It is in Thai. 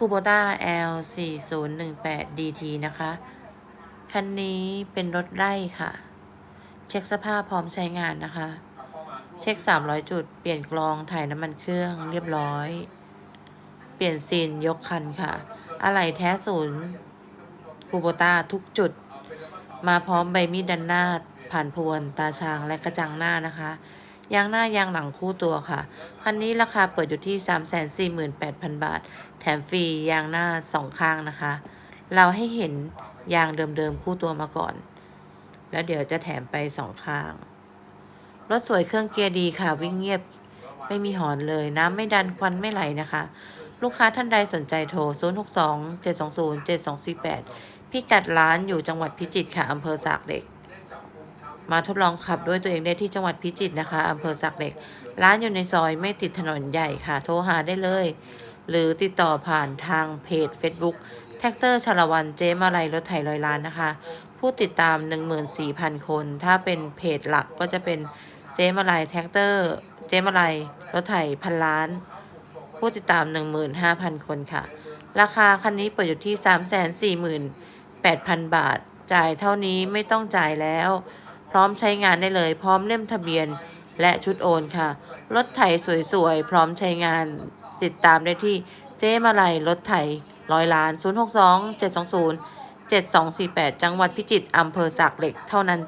คูโบต้า L 4 0 1 8 DT นะคะ คันนี้เป็นรถไล่ค่ะ เช็คสภาพพร้อมใช้งานนะคะ เช็ค 300 จุด เปลี่ยนกรอง ถ่ายน้ำมันเครื่อง เรียบร้อย เปลี่ยนซีนยกคันค่ะ อะไหล่แท้ศูนย์คูโบต้าทุกจุด มาพร้อมใบมีดดันหน้า ผ่านพวน ตาช้างและกระจังหน้านะคะ ยางหน้ายางหลังคู่ตัวค่ะ คันนี้ราคาเปิดอยู่ที่ 348,000 บาท แถมฟรียางหน้าสองข้างนะคะ เราให้เห็นยางเดิมๆคู่ตัวมาก่อน แล้วเดี๋ยวจะแถมไปสองข้าง รถสวยเครื่องเกียร์ดีค่ะ วิ่งเงียบไม่มีหอนเลยน้ำไม่ดันควันไม่ไหลนะคะ ลูกค้าท่านใดสนใจโทร 062 720 7248 พิกัดร้านอยู่จังหวัดพิจิตรค่ะอำเภอสากเหล็ก มาทดลองขับด้วยตัวเองได้ที่จังหวัดพิจิตรนะคะอำเภอสักเหล็ก ร้านอยู่ในซอยไม่ติดถนนใหญ่ค่ะ โทรหาได้เลย หรือติดต่อผ่านทางเพจ Facebook แท็กเตอร์ชาละวันเจมาลัยรถไถร้อยล้านนะคะ ผู้ติดตาม 14,000 คน ถ้าเป็นเพจหลักก็จะเป็นเจมาลัยแท็กเตอร์ เจมาลัยรถไถพันล้าน ผู้ติดตาม 15,000 คนค่ะ ราคาคันนี้เปิดอยู่ที่ 348,000 บาท จ่ายเท่านี้ไม่ต้องจ่ายแล้ว พร้อมใช้งานได้เลย พร้อมเล่มทะเบียนและชุดโอนค่ะ รถไถสวยๆ พร้อมใช้งานติดตามได้ที่เจ๊มาลัยรถไถร้อยล้าน 062 720 7248 จังหวัดพิจิตรอำเภอสากเหล็กเท่านั้นจ้ะ